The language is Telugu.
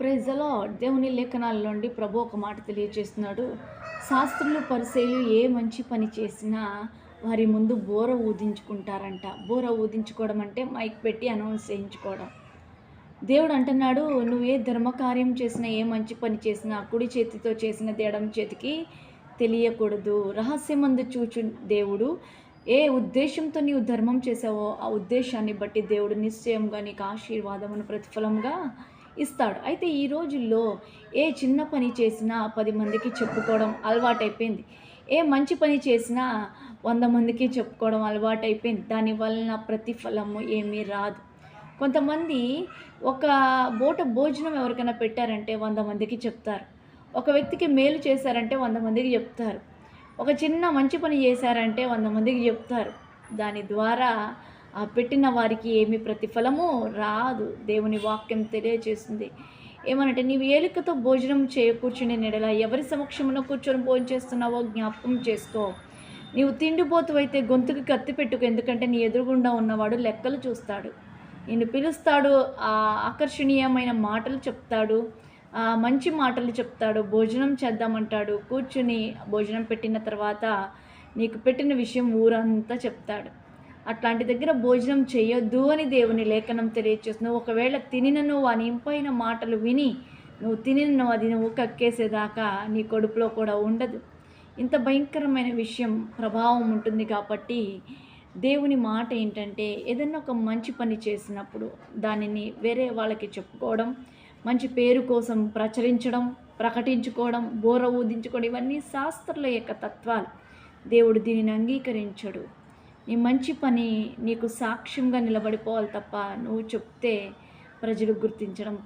ప్రజలో దేవుని లేఖనాల నుండి ప్రభు ఒక మాట తెలియజేస్తున్నాడు శాస్త్రులు పరిశైలు ఏ మంచి పని చేసినా వారి ముందు బోర ఊదించుకుంటారంట. బోర ఊదించుకోవడం అంటే మైక్ పెట్టి అనౌన్స్ చేయించుకోవడం. దేవుడు అంటున్నాడు నువ్వు ఏ ధర్మకార్యం చేసినా ఏ మంచి పని చేసినా కుడి చేతితో చేసిన ఎడమ చేతికి తెలియకూడదు. రహస్యమందు చూచు దేవుడు. ఏ ఉద్దేశంతో నీవు ధర్మం చేసావో ఆ ఉద్దేశాన్ని బట్టి దేవుడు నిశ్చయంగా నీకు ఆశీర్వాదమును ప్రతిఫలంగా ఇస్తాడు. అయితే ఈ రోజుల్లో ఏ చిన్న పని చేసినా పది మందికి చెప్పుకోవడం అలవాటైపోయింది. ఏ మంచి పని చేసినా వంద మందికి చెప్పుకోవడం అలవాటైపోయింది. దాని వలన ప్రతిఫలము ఏమీ రాదు. కొంతమంది ఒక బోట భోజనం ఎవరికైనా పెట్టారంటే వంద మందికి చెప్తారు. ఒక వ్యక్తికి మేలు చేశారంటే వంద మందికి చెప్తారు. ఒక చిన్న మంచి పని చేశారంటే వంద మందికి చెప్తారు. దాని ద్వారా పెట్టిన వారికి ఏమి ప్రతిఫలము రాదు. దేవుని వాక్యం తెలియజేస్తుంది ఏమనంటే నీవు ఏలికతో భోజనం చేయ కూర్చునే నెడల ఎవరి సమక్షంలో కూర్చొని భోజనం చేస్తున్నావో జ్ఞాపకం చేసుకో. నీవు తిండిపోతువైతే గొంతుకి కత్తి పెట్టుకు ఎందుకంటే నీ ఎదురుగుండా ఉన్నవాడు లెక్కలు చూస్తాడు. నిన్ను పిలుస్తాడు ఆ ఆకర్షణీయమైన మాటలు చెప్తాడు ఆ మంచి మాటలు చెప్తాడు భోజనం చేద్దామంటాడు. కూర్చుని భోజనం పెట్టిన తర్వాత నీకు పెట్టిన విషయం ఊరంతా చెప్తాడు. అట్లాంటి దగ్గర భోజనం చేయొద్దు అని దేవుని లేఖనం తెలియచేస్తుంది ఒకవేళ తినిన నువ్వు ఆ నింపైన మాటలు విని నువ్వు తినినను అది నువ్వు కక్కేసేదాకా నీ కడుపులో కూడా ఉండదు. ఇంత భయంకరమైన విషయం ప్రభావం ఉంటుంది కాబట్టి దేవుని మాట ఏంటంటే ఏదన్నా ఒక మంచి పని చేసినప్పుడు దానిని వేరే వాళ్ళకి చెప్పుకోవడం మంచి పేరు కోసం ప్రచురించడం ప్రకటించుకోవడం బోర ఊదించుకోవడం ఇవన్నీ శాస్త్రుల యొక్క తత్వాలు. దేవుడు దీనిని అంగీకరించడు. నీ మంచి పని నీకు సాక్ష్యంగా నిలబడిపోవాలి తప్ప నువ్వు చెప్తే ప్రజలు గుర్తించడం